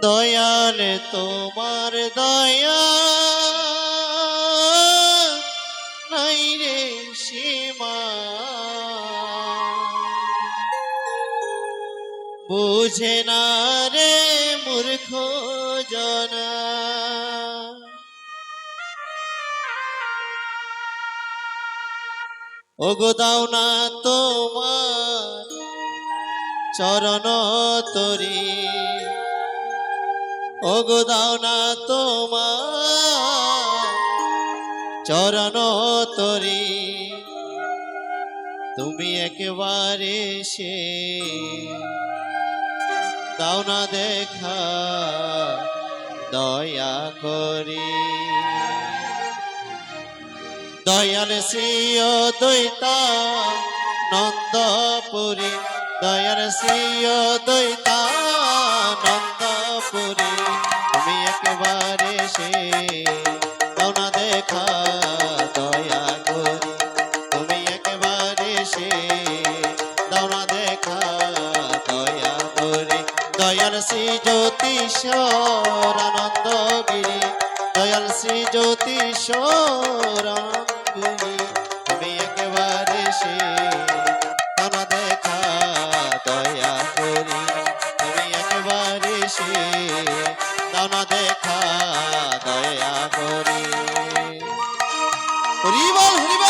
দয়াল তোমার দয়া। নাই রে সীমা। বুঝে না রে মূর্খ জনা। ওগো দাও না তোমার চরণ তরি। ওগো দাও না তোমার চরণ তরি। তুমি একেবারে সে দাও না দেখা, দয়া করি। দয়াল শ্রীয় দৈতা নন্দপুরী দয়াল শ্রীয় দৈতা নন্দপুরী একেবারে সে দাও না দেখা, দয়া করি। তুমি একেবারে সে দাও না দেখা, দয়া করি। দয়াল শ্রী জ্যোতিষর দেখা দয়া করি। হরিবল হরিবল!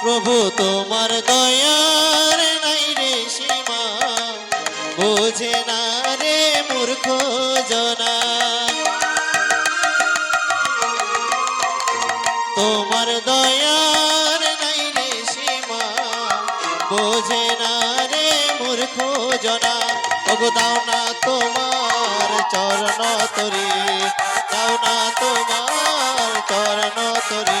প্রভু, তোমার দয়ার নাই রে সীমা। বোঝে না রে মূর্খ জনা। তোমার দয়ার নাই রে সীমা। বোঝে না রে মূর্খ জনা। দাও না তোমার চরণ তরি। দাও না তোমার চরণ তরি।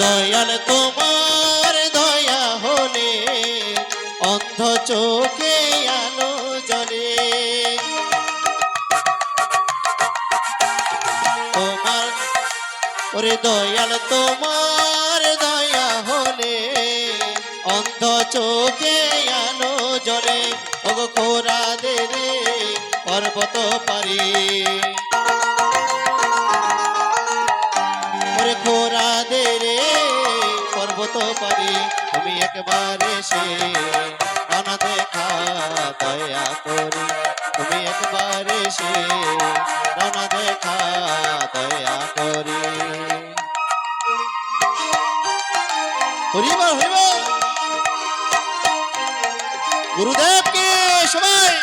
দয়াল তোমার দয়া হলে, অন্ধ চোখে আলো জলে তোমার, ওরে দয়াল তোমার দয়া হলে, অন্ধ চোখে আলো জলে ওগো খোরা দে পর্বত পারি পর্বত পারি, তুমি একবারে সে আনা দেখা দয়া করি। তুমি একবারে সে রানা দেখা দয়া করি। হরিবল হরিবল! গুরুদেব কে সবাই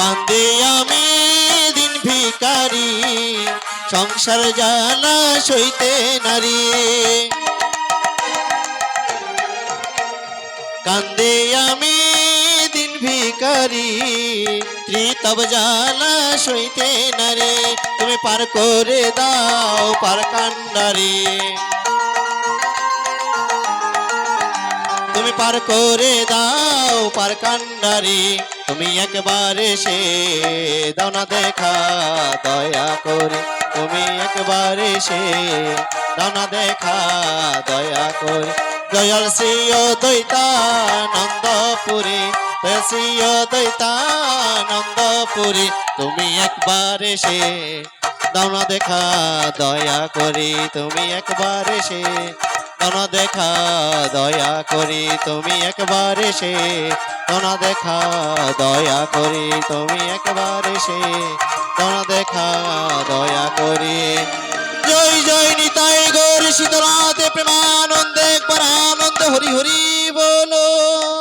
কান্দে আমি দিন ভিকারি সংসার জ্বালা সইতে নারী। কান্দে আমি দিন ভিকারি ত্রিতব জ্বালা সইতে নারী। তুমি পার করে দাও পার কান্ডারি। তুমি পার করে দাও পার কান্ডারি। তুমি একবারে সে দাও না দেখা, দয়া করে। তুমি একবার সে দাও না দেখা, দয়া করে। জয়াল শ্রীয় দৈতানন্দপুরী শ্রীয় দৈতানন্দপুরী, তুমি একবার এসে দাও না দেখা, দয়া করি। তুমি একবার এসে দাও দেখা, দয়া করি তুমি একবার এসে। দাও দেখা, দয়া করি তুমি একবার এসে। দাও দেখা, দয়া করি। জয় জয় নিতাই গৌর শীতলাতে প্রেমানন্দে একবার আনন্দ হরি হরি বলো।